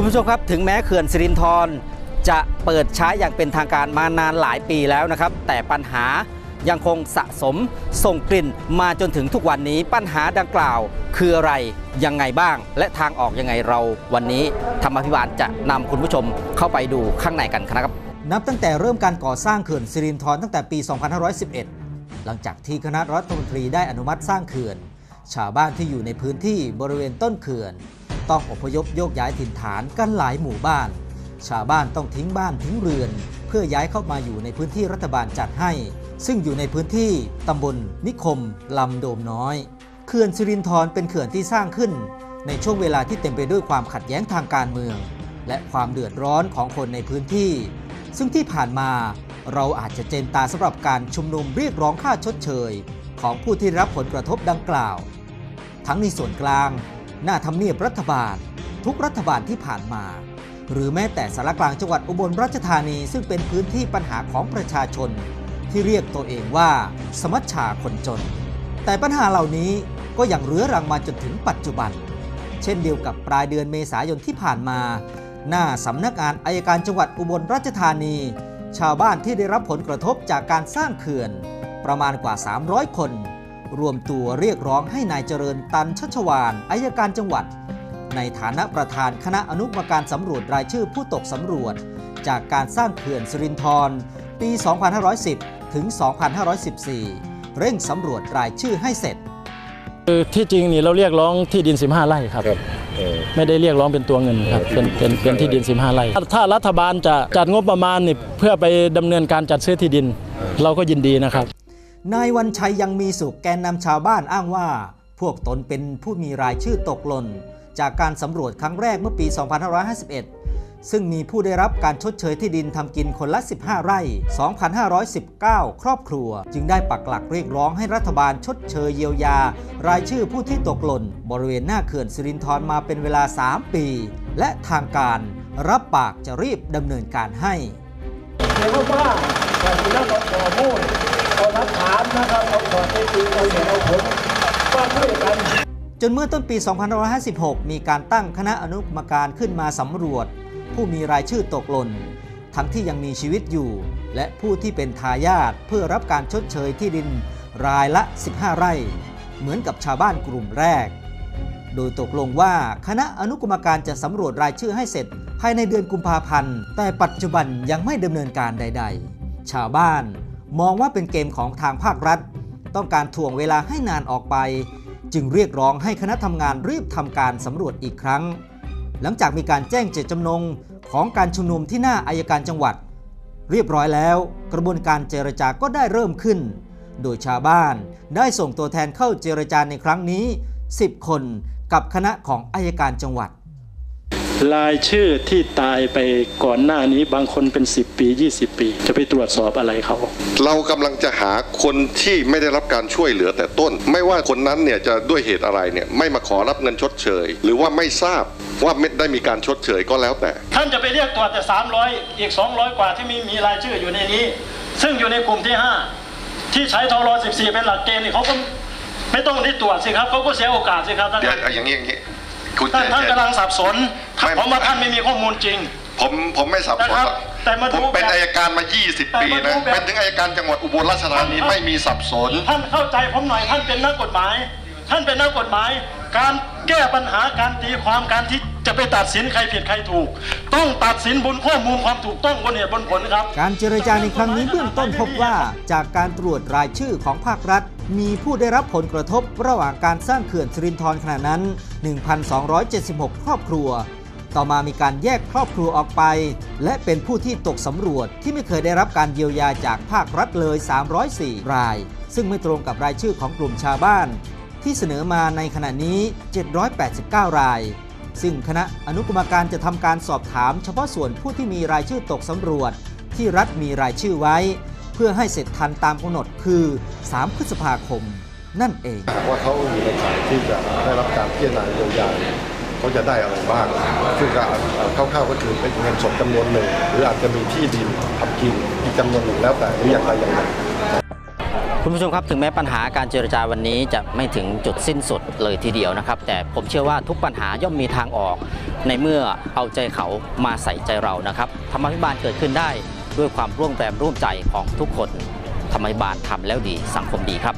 คุณผู้ชมครับถึงแม้เขื่อนสิรินธรจะเปิดใช้อย่างเป็นทางการมานานหลายปีแล้วนะครับ แต่ปัญหายังคงสะสมส่งกลิ่นมาจนถึงทุกวันนี้ปัญหาดังกล่าวคืออะไรยังไงบ้าง และทางออกยังไงเราวันนี้ธรรมพิบาลจะนำคุณผู้ชมเข้าไปดูข้างในกันครับ นับตั้งแต่เริ่มการก่อสร้างเขื่อนสิรินธรตั้งแต่ปี 2511 หลังจากที่คณะรัฐมนตรีได้อนุมัติสร้างเขื่อน ชาวบ้านที่อยู่ในพื้นที่บริเวณต้นเขื่อน ต้องอพยพโยกย้ายถิ่นฐานกันหลายหมู่บ้าน ชาวบ้านต้องทิ้งบ้านทิ้งเรือน เพื่อย้ายเข้ามาอยู่ในพื้นที่รัฐบาลจัดให้ ซึ่งอยู่ในพื้นที่ตำบลนิคมลำโดมน้อย เขื่อนสิรินธรเป็นเขื่อนที่สร้างขึ้น ในช่วงเวลาที่เต็มไปด้วยความขัดแย้งทางการเมือง และความเดือดร้อนของคนในพื้นที่ ซึ่งที่ผ่านมาเราอาจจะเจนตาสำหรับการชุมนุมเรียกร้องค่าชดเชย ของผู้ที่รับผลกระทบดังกล่าว ทั้งในส่วนกลาง หน้าทำเนียบรัฐบาล ทุกรัฐบาลที่ผ่านมา หรือแม้แต่สารกลางจังหวัดอุบลราชธานี ซึ่งเป็นพื้นที่ปัญหาของประชาชน ที่เรียกตัวเองว่า สมัชชาคนจน แต่ปัญหาเหล่านี้ก็ยังเรื้อรังมาจนถึงปัจจุบัน เช่นเดียวกับปลายเดือนเมษายนที่ผ่านมา หน้าสำนักงานอายการจังหวัดอุบลราชธานี ชาวบ้านที่ได้รับผลกระทบจากการสร้างเขื่อน ประมาณกว่า 300 คน รวมตัวเรียกร้องให้นายเจริญตันชัชวานอายการจังหวัด ในฐานะประธานคณะอนุกรรมการสำรวจรายชื่อผู้ตกสำรวจ จากการสร้างเขื่อนสิรินธรปี 2510 ถึง 2514 เร่งสำรวจรายชื่อให้เสร็จคือที่จริงนี่เราเรียกร้องที่ดิน 15 ไร่ครับครับเออไม่ได้เรียกร้องเป็นตัวเงินครับเป็นเป็นเป็นที่ดิน 15 ไร่ ถ้ารัฐบาลจะจัดงบประมาณนี่เพื่อไปดำเนินการจัดซื้อที่ดิน เราก็ยินดีนะครับ นายวันชัยยังมีสุขแกนนำชาวบ้านอ้างว่า พวกตนเป็นผู้มีรายชื่อตกหล่น จากการสำรวจครั้งแรกเมื่อปี 2551 ซึ่งมีผู้ได้รับการชดเชยที่ดินทำกินคนละ 15 ไร่ 2,519 ครอบครัว จึงได้ปักหลักเรียกร้องให้รัฐบาลชดเชยเยียวยา รายชื่อผู้ที่ตกหล่น บริเวณหน้าเขื่อนสิรินธรมาเป็นเวลา 3 ปี และทางการรับปากจะรีบดำเนินการให้เห็นว่า การที่เราเอาข้อมูลเอาหลักฐานนะครับเอาขอเท็จจริงเอาเหตุเอาผลมาช่วยกันจนเมื่อต้นปี 2556 มีการตั้งคณะอนุกรรมการขึ้นมาสำรวจ ผู้มีรายชื่อตกหล่น ทั้งที่ยังมีชีวิตอยู่ และผู้ที่เป็นทายาทเพื่อรับการชดเชยที่ดินรายละ 15 ไร่ เหมือนกับชาวบ้านกลุ่มแรก โดยตกลงว่าคณะอนุกรรมการจะสำรวจรายชื่อให้เสร็จ ภายในเดือนกุมภาพันธ์ แต่ปัจจุบันยังไม่ดำเนินการใด ๆ ชาวบ้าน มองว่าเป็นเกมของทางภาครัฐ ต้องการถ่วงเวลาให้นานออกไป จึงเรียกร้องให้คณะทำงานรีบทำการสำรวจอีกครั้ง หลังจากมีการแจ้งเจตจำนงของการชุมนุมที่หน้าอายการจังหวัด เรียบร้อยแล้ว กระบวนการเจรจาก็ได้เริ่มขึ้น โดยชาวบ้านได้ส่งตัวแทนเข้าเจรจาในครั้งนี้ 10 คนกับคณะของอายการจังหวัด รายชื่อที่ตายไปก่อนหน้านี้บางคนเป็น 10 ปี 20 ปี จะไปตรวจสอบอะไรเขา เรากำลังจะหาคนที่ไม่ได้รับการช่วยเหลือแต่ต้น ไม่ว่าคนนั้นเนี่ยจะด้วยเหตุอะไรเนี่ยไม่มาขอรับเงินชดเชย หรือว่าไม่ทราบว่าไม่ได้มีการชดเชยก็แล้วแต่ ท่านจะไปเรียกตรวจแต่ 300 อีก 200 กว่าที่มีมีรายชื่ออยู่ในนี้ ซึ่งอยู่ในกลุ่มที่ 5 ที่ใช้ทร14 เป็นหลักเกณฑ์นี่เขาก็ไม่ต้องได้ตรวจสิครับเขาก็เสียโอกาสสิครับท่านเดี๋ยวเอาอย่างนี้อย่างนี้ คุณท่านท่านเจกำลังสับสนไม่ ผมว่าท่านไม่มีข้อมูลจริง ผมผมไม่สับสนนะครับหรอกแต่มาดูผมเป็นแบบอายการมา 20 ปีแต่นะมาดูแบบเป็นถึงอายการจังหวัดอุบลราชธานีไม่มีสับสน ท่านเข้าใจผมหน่อยท่านเป็นนักกฎหมาย ท่านเป็นนักกฎหมาย การแก้ปัญหาการตีความการที่ จะไปตัดสินใครผิดใครถูก ต้องตัดสินบนข้อมูลความถูกต้องบนเหตุบนผลครับ การเจรจาในครั้งนี้เบื้องต้นพบว่า จากการตรวจรายชื่อของภาครัฐ มีผู้ได้รับผลกระทบระหว่างการสร้างเขื่อนสิรินธรขณะนั้น 1,276 ครอบครัว ต่อมามีการแยกครอบครัวออกไป และเป็นผู้ที่ตกสำรวจที่ไม่เคยได้รับการเยียวยาจากภาครัฐเลย 304 ราย ซึ่งไม่ตรงกับรายชื่อของกลุ่มชาวบ้าน ที่เสนอมาในขณะนี้ 789 ราย ซึ่งคณะอนุกรรมการจะทำการสอบถามเฉพาะส่วนผู้ที่มีรายชื่อตกสำรวจ ที่รัฐมีรายชื่อไว้ เพื่อให้เสร็จทันตามกำหนดคือ 3 พฤษภาคม นั่นเองหากว่าเขาอยู่ในข่ายที่จะได้รับการพิจารณาเยียวยาเขาจะได้อะไรบ้าง ซึ่งก็คร่าวๆก็คือเป็นเงินสดจำนวนหนึ่ง หรืออาจจะมีที่ดินทำกินอีกจำนวนหนึ่งแล้วแต่หรืออย่างไรอย่างไร คุณผู้ชมครับถึงแม้ปัญหาการเจรจาวันนี้จะไม่ถึงจุดสิ้นสุดเลยทีเดียวนะครับ แต่ผมเชื่อว่าทุกปัญหาย่อมมีทางออก ในเมื่อเอาใจเขามาใส่ใจเรานะครับธรรมาภิบาลเกิดขึ้นได้ด้วยความร่วมแรงร่วมใจของทุกคนธรรมาภิบาลทำแล้วดีสังคมดีครับ